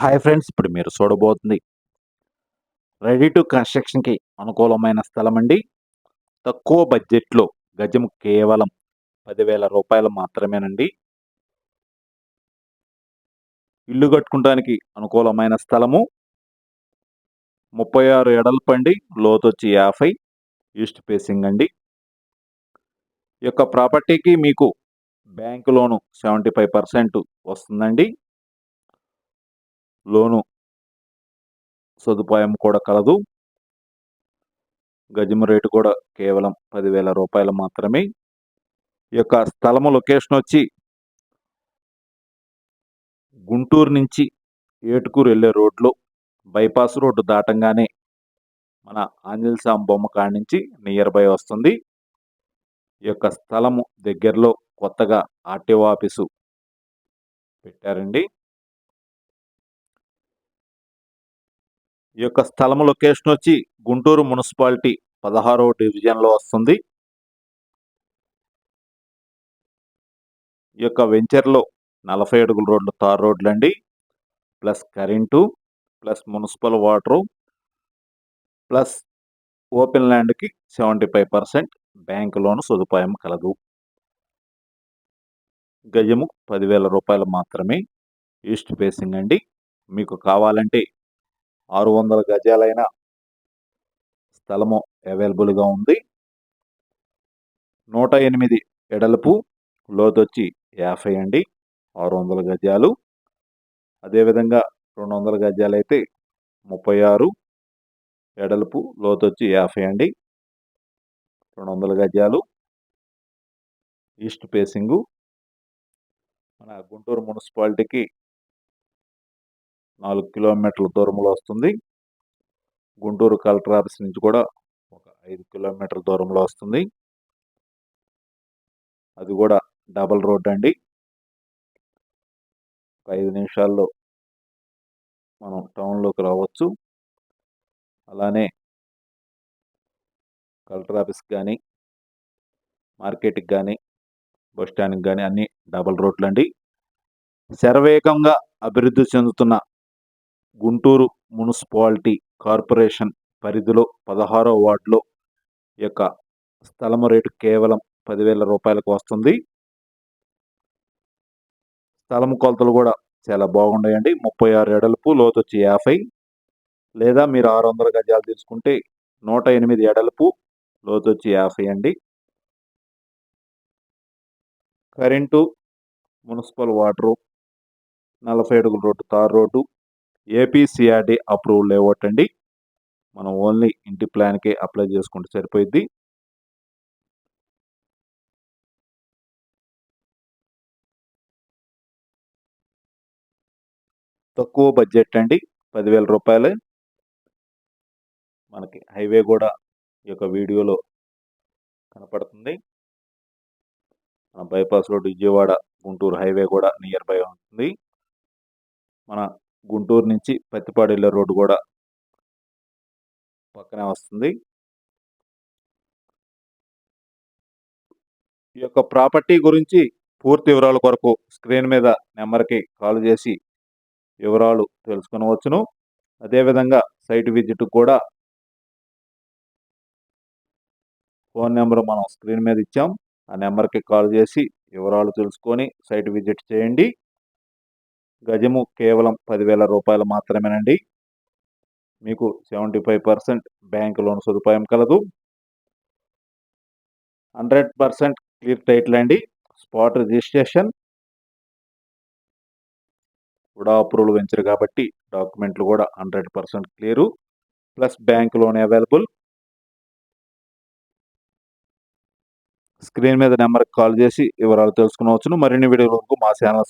Hi friends ఇప్పుడు మీరు చూడబోతుంది ready to కన్స్ట్రక్షన్కి అనుకూలమైన స్థలం అండి తక్కువ బడ్జెట్లో గజం కేవలం పదివేల రూపాయలు మాత్రమేనండి. ఇల్లు కట్టుకోవడానికి అనుకూలమైన స్థలము ముప్పై ఆరు ఎడల్పండి లోతు వచ్చి యాభై ఈస్ట్ ఫేసింగ్ అండి. ఈ యొక్క ప్రాపర్టీకి మీకు bank loan seventy five percent వస్తుందండి. లోను సదుపాయం కూడా కలదు. గజం రేటు కూడా కేవలం పదివేల రూపాయలు మాత్రమే. ఈ యొక్క స్థలము లొకేషన్ వచ్చి గుంటూరు నుంచి ఏటుకూరు వెళ్ళే రోడ్లో బైపాస్ రోడ్డు దాటంగానే మన ఆంజల్ సాం బొమ్మ కాడి నుంచి నియర్ బై వస్తుంది. ఈ యొక్క స్థలము దగ్గరలో కొత్తగా ఆర్టీఓ ఆఫీసు పెట్టారండి. ఈ యొక్క స్థలం లొకేషన్ వచ్చి గుంటూరు మున్సిపాలిటీ పదహారో డివిజన్లో వస్తుంది. ఈ యొక్క వెంచర్లో నలభై అడుగుల రోడ్లు తార్ రోడ్లు అండి. Plus current plus municipal water plus open ల్యాండ్కి seventy five percent bank loan సదుపాయం కలదు. గజము పదివేల రూపాయలు మాత్రమే ఈస్ట్ ఫేసింగ్ అండి. మీకు కావాలంటే ఆరు వందల గజాలైన స్థలము అవైలబుల్గా ఉంది. నూట ఎనిమిది ఎడలపు లోతొచ్చి యాభై అండి. ఆరు వందల గజాలు. అదేవిధంగా రెండు వందల గజాలు అయితే ముప్పై ఆరు ఎడలపు లోతొచ్చి యాభై అండి. రెండు వందల గజాలు. East facing. మన గుంటూరు మున్సిపాలిటీకి నాలుగు కిలోమీటర్ల దూరంలో వస్తుంది. గుంటూరు కలెక్టర్ ఆఫీస్ నుంచి కూడా ఒక ఐదు కిలోమీటర్ల దూరంలో వస్తుంది. అది కూడా డబల్ రోడ్ అండి. ఒక ఐదు నిమిషాల్లో మనం టౌన్లోకి రావచ్చు. అలానే కలెక్టర్ ఆఫీస్కి కానీ మార్కెట్కి కానీ బస్ స్టాండ్కి కానీ అన్నీ డబల్ రోడ్లు అండి శరవేగంగా అభివృద్ధి చెందుతున్న గుంటూరు మున్సిపాలిటీ కార్పొరేషన్ పరిధిలో పదహారో వార్డులో యొక్క స్థలము రేటు కేవలం పదివేల రూపాయలకు వస్తుంది. స్థలం కొలతలు కూడా చాలా బాగున్నాయండి. ముప్పై ఆరు ఎడల్పు లోతు వచ్చి యాభై లేదా మీరు ఆరు వందల గజాలు తీసుకుంటే నూట ఎనిమిది ఎడల్పు లోతు వచ్చి యాభై అండి. కరెంటు మున్సిపల్ వాటరు నలభై అడుగుల road tar road APCRD approval layout అండి మనం ఓన్లీ ఇంటి ప్లాన్కే అప్లై చేసుకుంటే సరిపోయిద్ది. తక్కువ బడ్జెట్ అండి పదివేల రూపాయలు. మనకి హైవే కూడా ఈ యొక్క వీడియోలో కనపడుతుంది. మన bypass road Vijayawada Guntur highway కూడా నియర్ బై ఉంటుంది. మన గుంటూరు నుంచి పత్తిపాడు రోడ్డు కూడా పక్కనే వస్తుంది. ఈ యొక్క ప్రాపర్టీ గురించి పూర్తి వివరాల కొరకు స్క్రీన్ మీద నెంబర్కి కాల్ చేసి వివరాలు తెలుసుకునవచ్చును. అదేవిధంగా సైట్ విజిట్ కూడా ఫోన్ నెంబర్ మనం స్క్రీన్ మీద ఇచ్చాం. ఆ నెంబర్కి కాల్ చేసి వివరాలు తెలుసుకొని సైట్ విజిట్ చేయండి. గజము కేవలం పదివేల రూపాయలు మాత్రమేనండి. మీకు seventy five percent bank loan సదుపాయం కలదు. హండ్రెడ్ పర్సెంట్ క్లియర్ టైటిల్ అండి స్పాట్ రిజిస్ట్రేషన్. కూడా అప్రూవల్ వెంచర్ కాబట్టి డాక్యుమెంట్లు కూడా hundred percent clear. Plus bank loan available. Screen మీద నెంబర్కి కాల్ చేసి వివరాలు తెలుసుకునవచ్చును. మరిన్ని వీడియోలకు మా ఛానల్